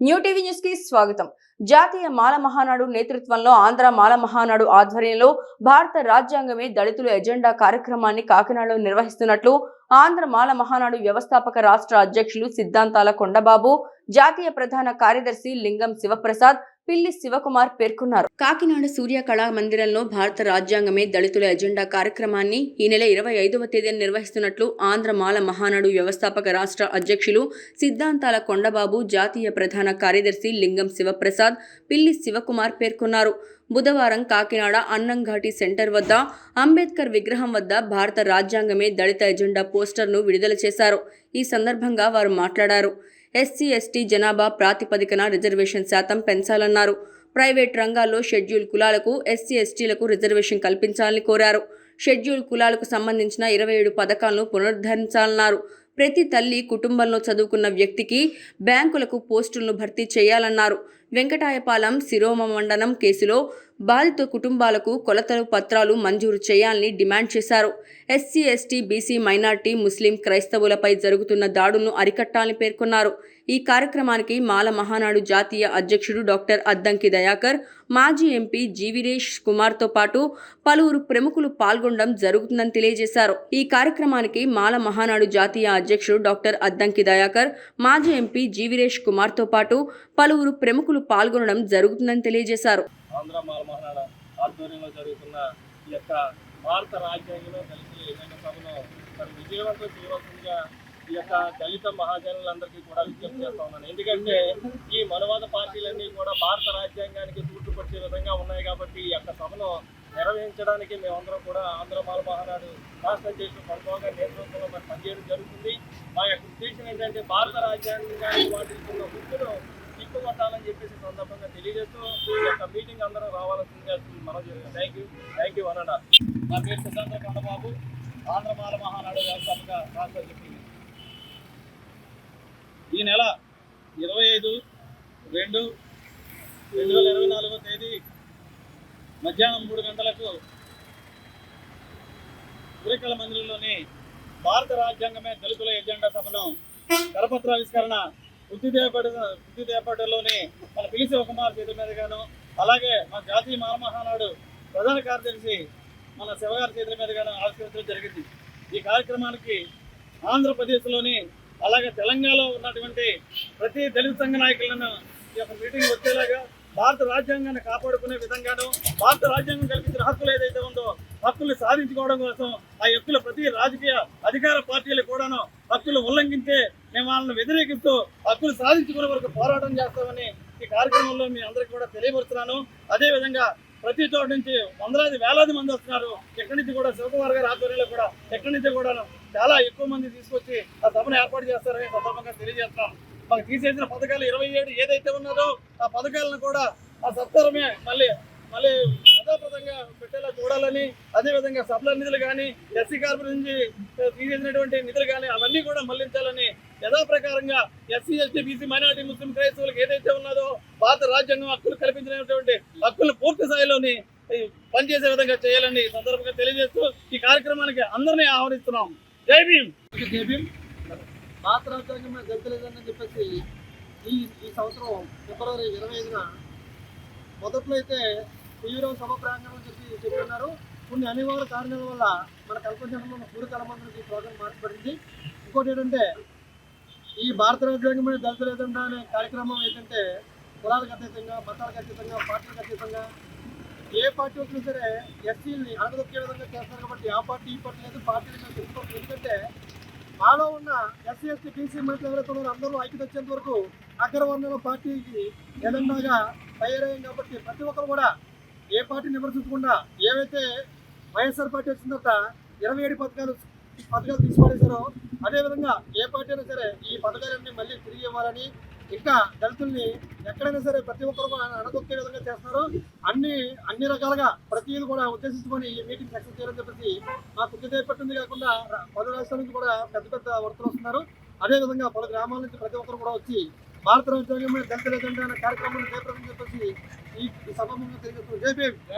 New TV న్యూస్కి స్వాగతం. జాతీయ మాల మహానాడు నేతృత్వంలో ఆంధ్ర మాల మహానాడు ఆధ్వర్యంలో భారత రాజ్యాంగమే దళితుల ఎజెండా కార్యక్రమాన్ని కాకినాడలో నిర్వహిస్తున్నట్లు ఆంధ్ర మాల మహానాడు వ్యవస్థాపక రాష్ట్ర అధ్యక్షులు సిద్ధాంతాల కొండబాబు జాతీయ ప్రధాన కార్యదర్శి లింగం శివప్రసాద్ పిల్లి శివకుమార్ పేర్కొన్నారు. కాకినాడ సూర్య కళా మందిరంలో భారత రాజ్యాంగమే దళితుల ఎజెండా కార్యక్రమాన్ని ఈ నెల ఇరవై ఐదవ తేదీన నిర్వహిస్తున్నట్లు ఆంధ్రమాల మహానాడు వ్యవస్థాపక రాష్ట్ర అధ్యక్షులు సిద్ధాంతాల కొండబాబు జాతీయ ప్రధాన కార్యదర్శి లింగం శివప్రసాద్ పిల్లి శివకుమార్ పేర్కొన్నారు. బుధవారం కాకినాడ అన్నంఘాటి సెంటర్ వద్ద అంబేద్కర్ విగ్రహం వద్ద భారత రాజ్యాంగమే దళిత ఎజెండా పోస్టర్ను విడుదల చేశారు. ఈ సందర్భంగా వారు మాట్లాడారు. ఎస్సీ ఎస్టీ జనాభా ప్రాతిపదికన రిజర్వేషన్ శాతం పెంచాలన్నారు. ప్రైవేట్ రంగాల్లో షెడ్యూల్ కులాలకు ఎస్సీ ఎస్టీలకు రిజర్వేషన్ కల్పించాలని కోరారు. షెడ్యూల్ కులాలకు సంబంధించిన ఇరవై ఏడు పథకాలను పునరుద్ధరించాలన్నారు. ప్రతి తల్లి కుటుంబంలో చదువుకున్న వ్యక్తికి బ్యాంకులకు పోస్టులను భర్తీ చేయాలన్నారు. వెంకటాయపాలెం శిరోమ మండలం కేసులో బాధిత కుటుంబాలకు కొలతలు పత్రాలు మంజూరు చేయాలని డిమాండ్ చేశారు. ఎస్సీ ఎస్టీ బీసీ మైనార్టీ ముస్లిం క్రైస్తవులపై జరుగుతున్న దాడులను అరికట్టాలని పేర్కొన్నారు. ఈ కార్యక్రమానికి మాల మహానాడు జాతీయ అధ్యక్షుడు డాక్టర్ అద్దంకి దయాకర్ మాజీ ఎంపీ జీవిరేష్ కుమార్తో పాటు పలువురు ప్రముఖులు పాల్గొనడం జరుగుతుందని తెలియజేశారు. ఈ కార్యక్రమానికి మాల మహానాడు జాతీయ అధ్యక్షుడు డాక్టర్ అద్దంకి దయాకర్ మాజీ ఎంపీ జీవిరేష్ కుమార్తో పాటు పలువురు ప్రముఖులు పాల్గొనడం జరుగుతుందని తెలియజేశారు. ఆంధ్ర మాల మహానాడ ఆధ్వర్యంలో జరుగుతున్న ఈ యొక్క భారత రాజ్యాంగంలో కలిసి ఏదైనా సభను మరి విజయవంతం చేయవలసిందిగా ఈ యొక్క దళిత మహాజనులందరికీ కూడా విజ్ఞప్తి చేస్తా ఉన్నాను. ఎందుకంటే ఈ మనవాద పార్టీలన్నీ కూడా భారత రాజ్యాంగానికి తూర్పుపరిచే విధంగా ఉన్నాయి కాబట్టి ఈ యొక్క సభను నిర్వహించడానికి మేమందరం కూడా ఆంధ్ర మాల మహానాడు రాష్ట్ర అధ్యక్షుడు పద్మగా నేతృత్వంలో మరి పనిచేయడం జరుగుతుంది. మా యొక్క ఉద్దేశం ఏంటంటే భారత రాజ్యాంగానికి వాటిస్తున్న హక్కును తిప్పుకొట్టాలని చెప్పేసి సందర్భంగా తెలియజేస్తూ ఈ యొక్క మీటింగ్ అందరూ రావాల్సిందిగా మనం థ్యాంక్ యూ థ్యాంక్ యూ అనడ నా పేరు సిద్ధాంత కొండబాబు. ఆంధ్రమాల మహానాడు వ్యవస్థాపక రాష్ట్ర చెప్పింది ఈ నెల ఇరవై ఐదు రెండు రెండు వేల ఇరవై నాలుగో తేదీ మధ్యాహ్నం మూడు గంటలకు సూర్యకళ మందిరంలోని భారత రాజ్యాంగమే దళితుల ఎజెండా సభను కరపత్రావిష్కరణ వృత్తిదేపట వృత్తిదేపటలోని మన పిలిసి కుమార్ చేతుల మీదుగాను అలాగే మన జాతీయ మానమహానాడు ప్రధాన కార్యదర్శి మన శివగారి చేతుల మీదుగాను ఆవిష్కరించడం జరిగింది. ఈ కార్యక్రమానికి ఆంధ్రప్రదేశ్లోని అలాగే తెలంగాణలో ఉన్నటువంటి ప్రతి దళిత సంఘ నాయకులను ఈ యొక్క మీటింగ్ వచ్చేలాగా భారత రాజ్యాంగాన్ని కాపాడుకునే విధంగాను భారత రాజ్యాంగం కల్పించిన హక్కులు ఏదైతే ఉందో హక్కులు సాధించుకోవడం కోసం ఆ వ్యక్తుల ప్రతి రాజకీయ అధికార పార్టీలు కూడాను హక్కులు ఉల్లంఘించే మేము వాళ్ళని వ్యతిరేకిస్తూ హక్కులు సాధించుకునే వరకు పోరాటం చేస్తామని ఈ కార్యక్రమంలో మీ అందరికీ కూడా తెలియపరుస్తున్నాను. అదేవిధంగా ప్రతి చోట నుంచి వందలాది వేలాది మంది వస్తున్నారు. ఎక్కడి నుంచి కూడా శివకుమార్ గారి ఆధ్వర్యంలో కూడా ఎక్కడి నుంచి కూడా చాలా ఎక్కువ మంది తీసుకొచ్చి ఆ సభను ఏర్పాటు చేస్తారని సందర్భంగా తెలియజేస్తున్నాం. మాకు తీసేసిన పథకాలు ఇరవై ఏడు ఏదైతే ఉన్నదో ఆ పథకాలను కూడా ఆ సత్వరమే మళ్ళీ మళ్ళీ యథాప్రదంగా పెట్టేలా చూడాలని అదేవిధంగా సభల నిధులు కానీ ఎస్సీ కార్పొరేషన్ నుంచి తీసేసినటువంటి నిధులు కానీ అవన్నీ కూడా మళ్ళించాలని యథాప్రకారంగా ఎస్సీ ఎస్టీ బీసీ మైనార్టీ ముస్లిం క్రైస్తవులకు ఏదైతే ఉన్నదో భారత రాజ్యాంగం హక్కులు కల్పించినటువంటి హక్కులు పూర్తి స్థాయిలోని పనిచేసే విధంగా చేయాలని ఈ సందర్భంగా తెలియజేస్తూ ఈ కార్యక్రమానికి అందరినీ ఆహ్వానిస్తున్నాం. జై భీమ్! జై భీమ్! భారత రాజ్యాంగం మీద చెప్పేసి ఈ ఈ సంవత్సరం ఫిబ్రవరి ఇరవై ఐదున మొదట్లో అయితే తీవ్రం సభ ప్రాంగణం అని చెప్పి చెప్తున్నారు కొన్ని అనివార్య కారణాల వల్ల మన కల్పనలో ఉన్న సూర్య కలమందరికి ప్రోగ్రాం మార్చబడింది. ఇంకోటి ఏంటంటే ఈ భారత రాజ్యాంగం మీద దళితులేదండ అనే కార్యక్రమం ఏంటంటే కులాలకు అతీతంగా మతాలకు అతీతంగా పార్టీలకు అతీతంగా ఏ పార్టీ వచ్చినా సరే ఎస్సీని అడగదొక్కే విధంగా చేస్తారు కాబట్టి ఆ పార్టీ ఈ పార్టీ లేదు పార్టీ ఎందుకంటే మాలో ఉన్న ఎస్సీ ఎస్టీ బీసీ మహిళలు ఎవరైతే ఉన్నారో అందరూ ఐక్యత వచ్చేంత వరకు అగ్రవర్ణాల పార్టీకి ఎదండాగా తయారయ్యాం కాబట్టి ప్రతి ఒక్కరు కూడా ఏ పార్టీని విమర్శించకుండా ఏవైతే వైఎస్ఆర్ పార్టీ వచ్చిన తర్వాత ఇరవై ఏడు పథకాలు పథకాలు తీసిపారేశారో అదేవిధంగా ఏ పార్టీ అయినా సరే ఈ పథకాలన్నీ మళ్ళీ తిరిగి ఇవ్వాలని ఇంకా దళితుల్ని ఎక్కడైనా సరే ప్రతి ఒక్కరు కూడా విధంగా చేస్తున్నారు అన్ని అన్ని రకాలుగా ప్రతిదీ కూడా ఉద్దేశించుకొని ఈ మీటింగ్ సక్సెస్ చేయాలని చెప్పేసి మాకు ఉద్దేశపట్టింది కాకుండా పలు రాష్ట్రాల నుంచి కూడా పెద్ద పెద్ద వర్తలు వస్తున్నారు. అదేవిధంగా పలు గ్రామాల నుంచి ప్రతి ఒక్కరు కూడా వచ్చి భారత రాజ్యాంగం మీద లేదంటే అనే కార్యక్రమాన్ని జయప్రదం చెప్పేసి ఈ ఈ సభ తెలియజేస్తున్నారు